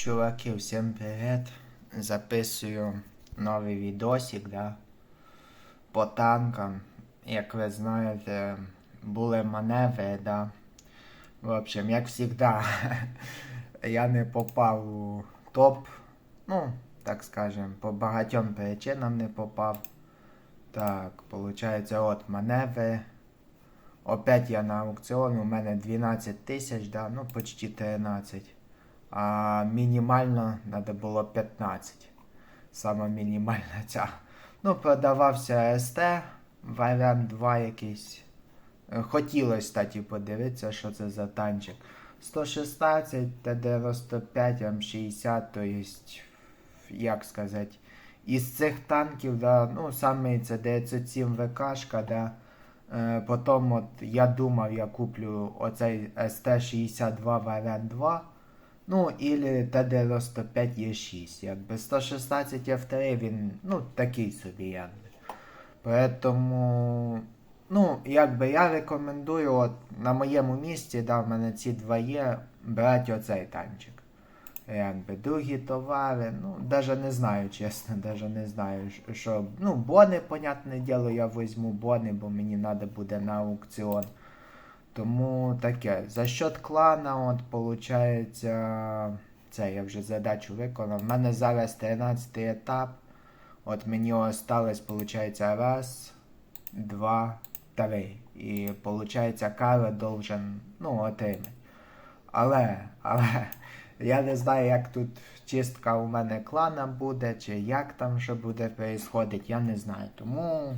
Чуваки, всім привіт. Записую новий відосик, да? По танкам. Як ви знаєте, були маневри, да. В общем, як завжди, я не попав у топ. Ну, так скажем, по багатьом причинам не попав. Так, получається, от маневри. Опять я на аукціон, у мене 12 тисяч, да, ну почти 13. А мінімально треба було 15. Саме мінімальна ця. Ну, продавався СТ, варіант 2 якийсь. Хотілося, кстати, подивитися, що це за танчик. 116, Т-95, М60, то есть, як сказати, із цих танків, да, ну, саме це 907 ВКшка, да, Е, Потім от я думав, я куплю оцей ST62 варіант 2. Ну, ілі Т-95 Е6. Якби 116 F3 він, ну, такий собі, якби. Поэтому, ну, якби я рекомендую, от на моєму місці, да, в мене ці два є, брати оцей танчик. Якби другі товари, ну, даже не знаю, чесно, даже не знаю, що. Ну, бони, понятне діло, я візьму бони, бо мені треба буде на аукціон. Тому таке. За счет клана, от, виходить, це я вже задачу виконав. У мене зараз 13 етап. От мені осталось, виходить, раз, два, три. І виходить, Кара должен, ну, отримати. Але, але. Я не знаю, як тут чистка у мене клана буде, чи як там що буде происходити, я не знаю. Тому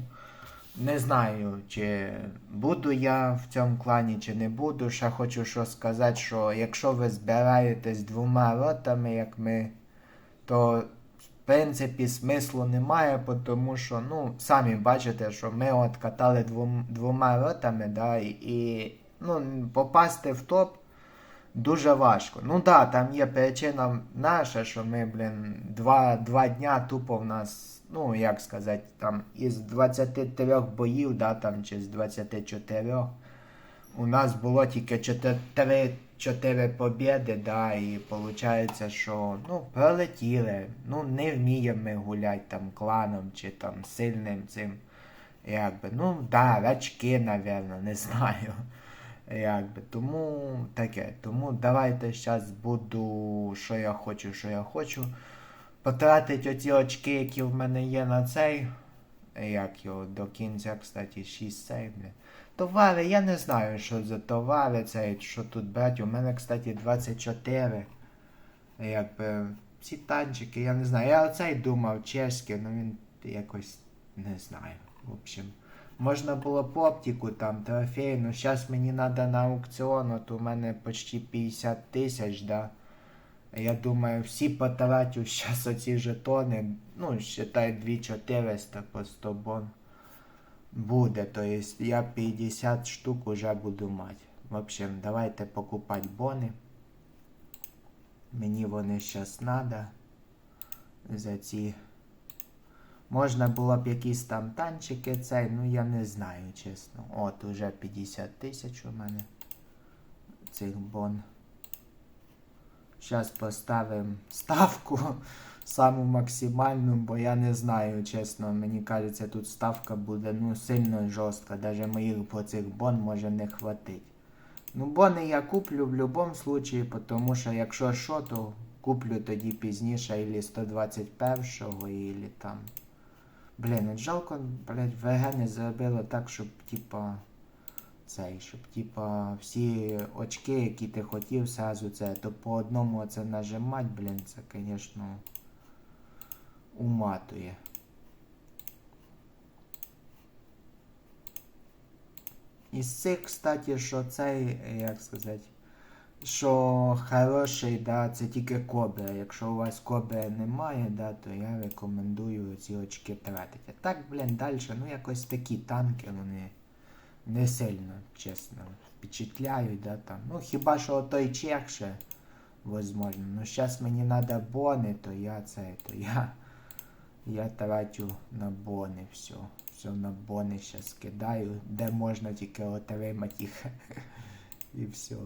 не знаю, чи буду я в цьому клані, чи не буду. Ще хочу що сказати, що якщо ви збираєтесь двома ротами, як ми, то в принципі смислу немає, тому що, ну, самі бачите, що ми от катали двом, двома ротами, да, і, ну, попасти в топ. Дуже важко. Ну да, там є причина наша, що ми, блін, два два дня тупо в нас, ну як сказати, там із 23 боїв, да, там чи з 24, у нас було тільки 4 4 побіди, да, і виходить, що ну, пролетіли. Ну, не вміємо ми гуляти там кланом чи там сильним цим. Якби, ну, да, рачки, напевно, не знаю. Якби, Тому таке. Тому давайте зараз буду, що я хочу, що я хочу. Потратити оці очки, які в мене є на цей. Як його до кінця, кстати, 6 цей. Товари, я не знаю, що за товари цей, що тут брати. У мене, кстати, 24. Якби ці танчики, я не знаю. Я оцей думав чеський, але він якось не знаю. В общем. Можна було б оптику там, трофей, ну зараз мені треба на аукціон, от у мене почти 50 тисяч, да. Я думаю, всі потратю зараз оці жетони, ну, считай 2400 по 100 бон. Буде, то есть я 50 штук уже буду мати. В общем, давайте покупати бони. Мені вони зараз треба. За ці Можна було б якісь там танчики цей, ну я не знаю, чесно. От, уже 50 тисяч у мене цих бон. Зараз поставимо ставку саму максимальну, бо я не знаю, чесно. Мені кажеться, тут ставка буде ну, сильно жорстка. Навіть моїх по цих бон може не хватить. Ну, бони я куплю в будь-якому випадку, тому що якщо що, то куплю тоді пізніше, ілі 121-го, ілі там. Блін, от жалко, блядь, ВГ не зробило так, щоб, типа, цей, щоб, типа, всі очки, які ти хотів, сразу це, то по одному це нажимать, блін, це, звісно, уматує. Із цих, кстати, що цей, як сказати, що хороший, да, це тільки кобра. Якщо у вас кобри немає, да, то я рекомендую ці очки тратити. Так, блін, далі, ну якось такі танки, вони не сильно, чесно, впечатляють, да, там. Ну, хіба що той чек ще, возможно. Ну, зараз мені треба бони, то я це, то я. Я трачу на бони все. Все на бони зараз кидаю, де можна тільки отримати їх. І все.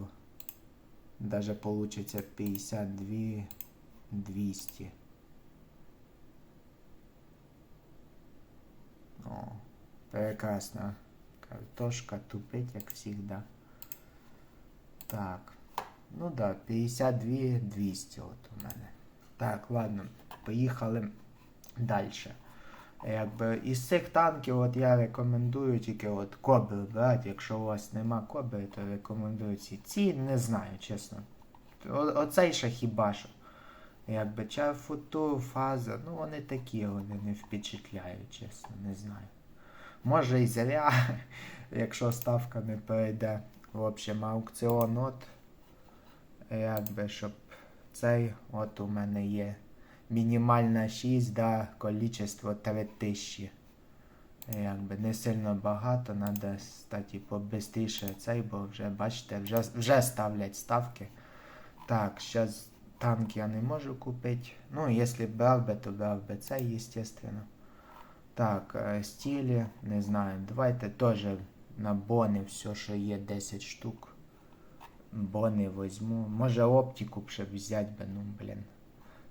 Даже получится 52 200. О, прекрасна картошка тупить, як завжди. Так. Ну да, 52 200 от у мене. Так, ладно, поїхали далі. Якби із цих танків от я рекомендую тільки от кобри брати. Якщо у вас нема кобри, то рекомендую ці. Ці не знаю, чесно. О, оцей ще хіба що. Якби чарфутур, фаза, ну вони такі, вони не впечатляють, чесно, не знаю. Може і зря, якщо ставка не перейде. В общем, аукціон от. Якби, щоб цей, от у мене є мінімальна 6, да, количество 3000. Якби не сильно багато, треба стати побистріше цей, бо вже, бачите, вже, вже ставлять ставки. Так, зараз танк я не можу купити. Ну, якщо брав би, то брав би цей, естественно. Так, е, стілі, не знаю. Давайте теж на бони все, що є 10 штук. Бони возьму. Може оптику б ще взяти ну, блін.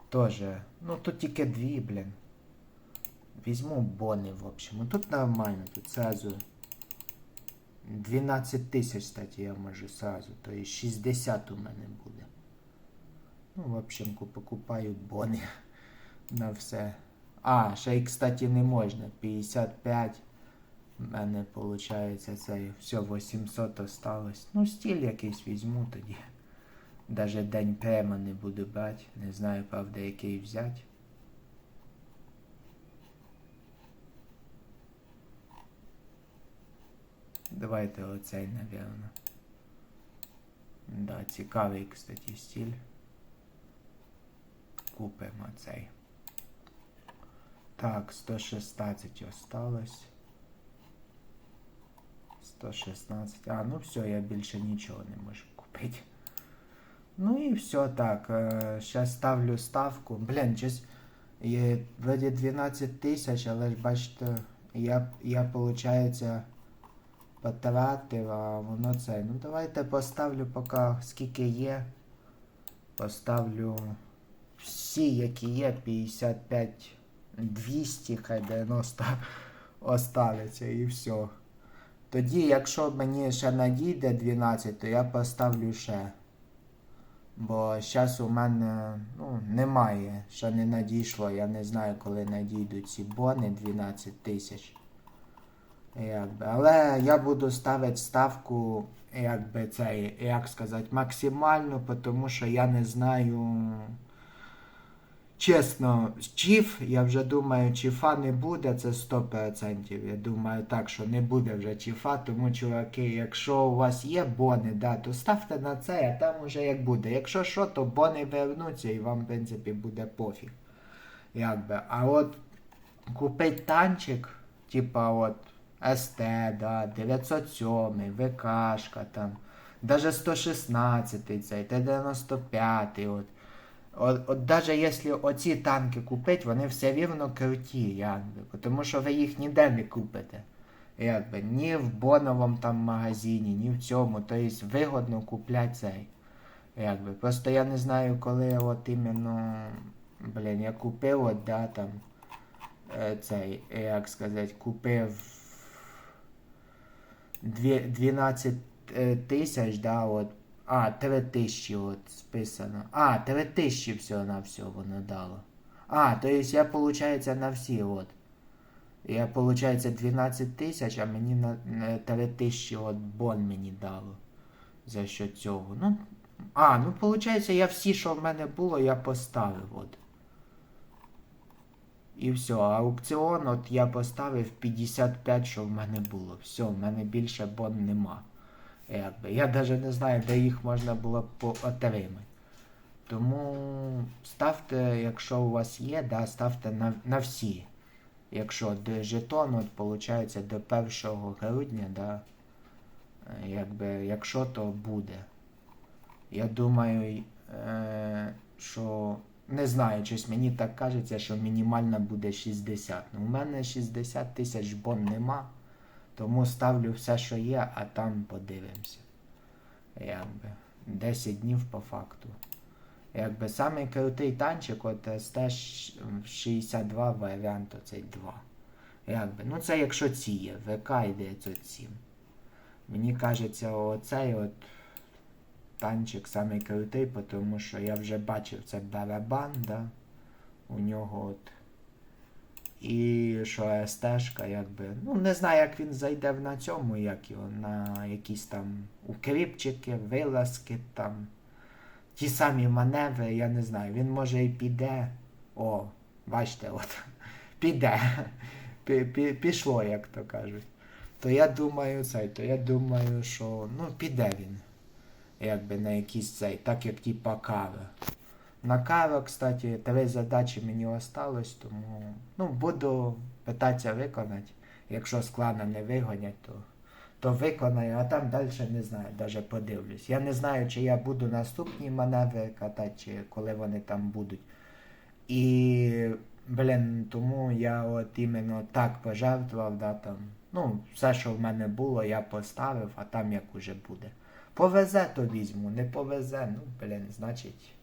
Тоже. Ну тут тільки дві, блін. Візьму бони, в общем. Ну тут нормально, тут сразу 12 тисяч, кстати, я можу сразу. То есть 60 у мене буде. Ну, в общем, покупаю бони на все. А, ще й, кстати, не можна. 55. У мене виходить це все 800 осталось. Ну, стіль якийсь візьму тоді. Даже день прямо не буду брати. Не знаю, правда, який взяти. Давайте оцей, напевно. Да, цікавий, кстати, стиль. Купимо цей. Так, 116 осталось. 116. А, ну все, я більше нічого не можу купити. Ну і все так. Зараз ставлю ставку. Блін, щось вроді 12 тисяч, але ж бачите, я, я получається потратив, а воно це. Ну давайте поставлю поки скільки є. Поставлю всі, які є, 55 200, хай 90 останеться і все. Тоді, якщо мені ще надійде 12, то я поставлю ще. Бо зараз у мене ну, немає, що не надійшло. Я не знаю, коли надійдуть ці бони 12 тисяч. Якби. Але я буду ставити ставку, якби цей, як сказати, максимальну, тому що я не знаю. Чесно, чіф, я вже думаю, чіфа не буде, це 100%. Я думаю так, що не буде вже чіфа, тому, чуваки, якщо у вас є бони, да, то ставте на це, а там уже як буде. Якщо що, то бони вернуться і вам, в принципі, буде пофіг. Якби. А от купить танчик, типа от СТ, да, 907, ВКшка там, даже 116 цей, Т-95, от. От, от даже якщо оці танки купити, вони все рівно круті, якби. Тому що ви їх ніде не купите. Якби, ні в боновому там магазині, ні в цьому. Тобто вигодно купляти цей. Якби. Просто я не знаю, коли от іменно. Блін, я купив от, да, там. е, Цей, як сказати, купив 12 е, тисяч, да, от. А, 3 тисячі от списано. А, 3 тисячі всього на все воно дало. А, то есть я, получается, на всі, от. Я, получается, 12 тисяч, а мені на, на 3 тисячі от бон мені дало. За що цього. Ну, а, ну, получается, я всі, що в мене було, я поставив, от. І все, аукціон, от я поставив 55, що в мене було. Все, в мене більше бон нема. Якби. Я навіть не знаю, де їх можна було б отримати. Тому ставте, якщо у вас є, да, ставте на, на всі. Якщо до жетону, от, виходить, до 1 грудня, да, якби, якщо то буде. Я думаю, е, що не знаю, щось мені так кажеться, що мінімальна буде 60. Ну, у мене 60 тисяч бон нема. Тому ставлю все, що є, а там подивимося. Якби. 10 днів по факту. Якби самий крутий танчик, от СТ-62 варіант оцей 2. Якби, ну це якщо ці є, ВК і 907. Мені кажеться, оцей от танчик самий крутий, тому що я вже бачив це барабан, да? У нього от. І що СТшка, якби. Ну, не знаю, як він зайде на цьому, як його, на якісь там укріпчики, вилазки там. Ті самі маневри, я не знаю. Він може і піде. О, бачите, от. Піде. Пі- пі- Пішло, як то кажуть. То я думаю, цей, то я думаю, що ну піде він. Якби на якийсь цей, так як типа кава. На кава, кстати, три задачі мені осталось, тому ну, буду питатися виконати. Якщо з клана не вигонять, то, то виконаю, а там далі не знаю, навіть подивлюсь. Я не знаю, чи я буду наступні маневри катати, чи коли вони там будуть. І, блін, тому я от іменно так пожертвував, да, там, ну, все, що в мене було, я поставив, а там як уже буде. Повезе, то візьму, не повезе, ну, блін, значить.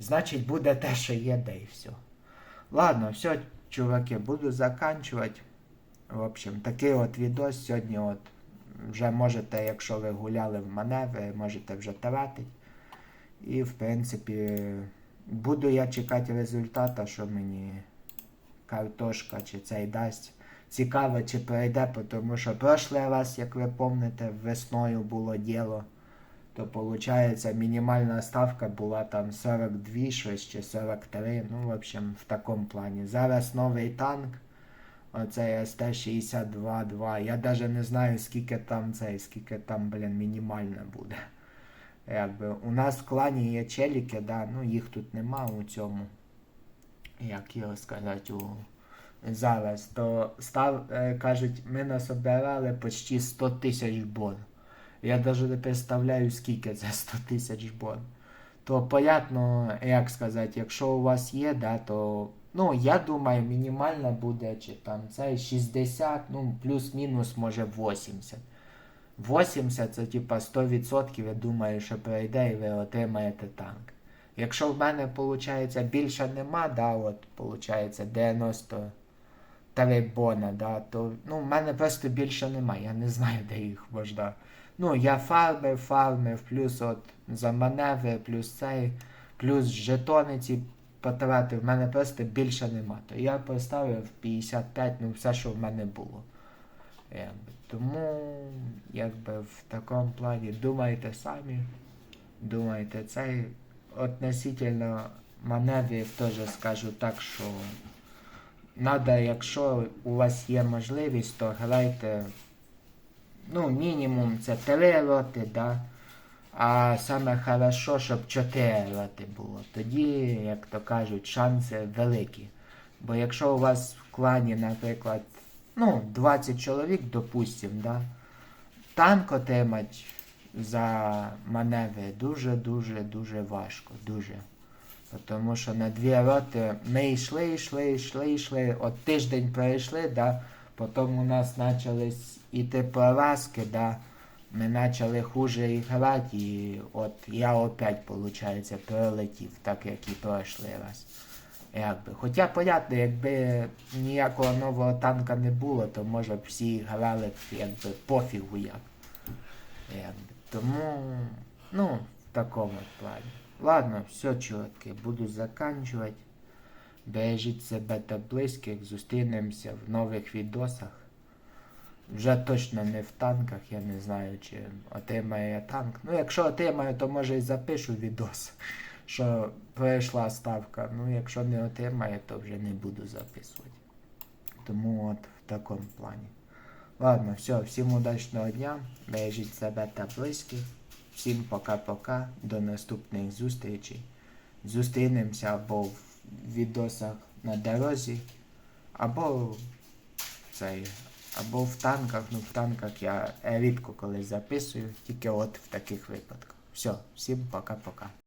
Значить, буде те, що є, де і все. Ладно, все, чуваки, буду заканчувати. В общем, такий от відос сьогодні от вже можете, якщо ви гуляли в маневри, можете вже тратити. І, в принципі, буду я чекати результата, що мені картошка чи цей дасть. Цікаво, чи пройде, тому що прошлий раз, як ви пам'ятаєте, весною було діло то виходить мінімальна ставка була там 42 щось чи 43, ну, в общем, в такому плані. Зараз новий танк, оцей СТ-62-2. Я навіть не знаю, скільки там цей, скільки там, блін, мінімальна буде. Якби, у нас в клані є челіки, да, ну їх тут нема у цьому. Як його сказати, у... зараз, то став, е, кажуть, ми насобирали почти 100 тисяч бон. Я навіть не представляю, скільки це 100 тисяч бон. То, понятно, як сказати, якщо у вас є, да, то ну, я думаю, мінімально буде, чи там це 60, ну, плюс-мінус, може 80. 80 це типа 100%, я думаю, що пройде і ви отримаєте танк. Якщо в мене, виходить, більше нема, да, от, виходить, 93 бона, да, то ну, в мене просто більше немає. Я не знаю, де їх можна. Ну, я фармив, фармив, плюс от за маневри, плюс цей, плюс жетони ці потратив, в мене просто більше нема. То я поставив 55, ну все, що в мене було. Якби. Тому, якби в такому плані думайте самі, думайте цей. Относительно маневрів теж скажу так, що надо, якщо у вас є можливість, то грайте ну, мінімум це 3 роти, да? а саме хорошо, щоб 4 роти було. Тоді, як то кажуть, шанси великі. Бо якщо у вас в клані, наприклад, ну, 20 чоловік, допустим, да? танк отримати за маневри дуже-дуже дуже важко. дуже. Тому що на дві роти ми йшли, йшли, йшли, йшли, от тиждень пройшли, да? Потім у нас почались іти поразки, да? ми почали хуже грати, і от я опять, виходить, пролетів, так як і прошлий раз. Якби. Хоча, понятно, якби ніякого нового танка не було, то може б всі грали якби пофігу як. Якби. Тому, ну, в такому плані. Ладно, все, чувак, буду заканчувати. Бережіть себе та близьких, зустрінемося в нових відосах. Вже точно не в танках, я не знаю, чи отримає я танк. Ну, якщо отримаю, то може і запишу відос, що пройшла ставка. Ну, якщо не отримає, то вже не буду записувати. Тому от в такому плані. Ладно, все, всім удачного дня. Бережіть себе та близьких. Всім пока-пока. До наступних зустрічей. Зустрінемося або в відосах на дорозі, або цей, або в танках. Ну, в танках я рідко коли записую, тільки от в таких випадках. Все, всім пока-пока.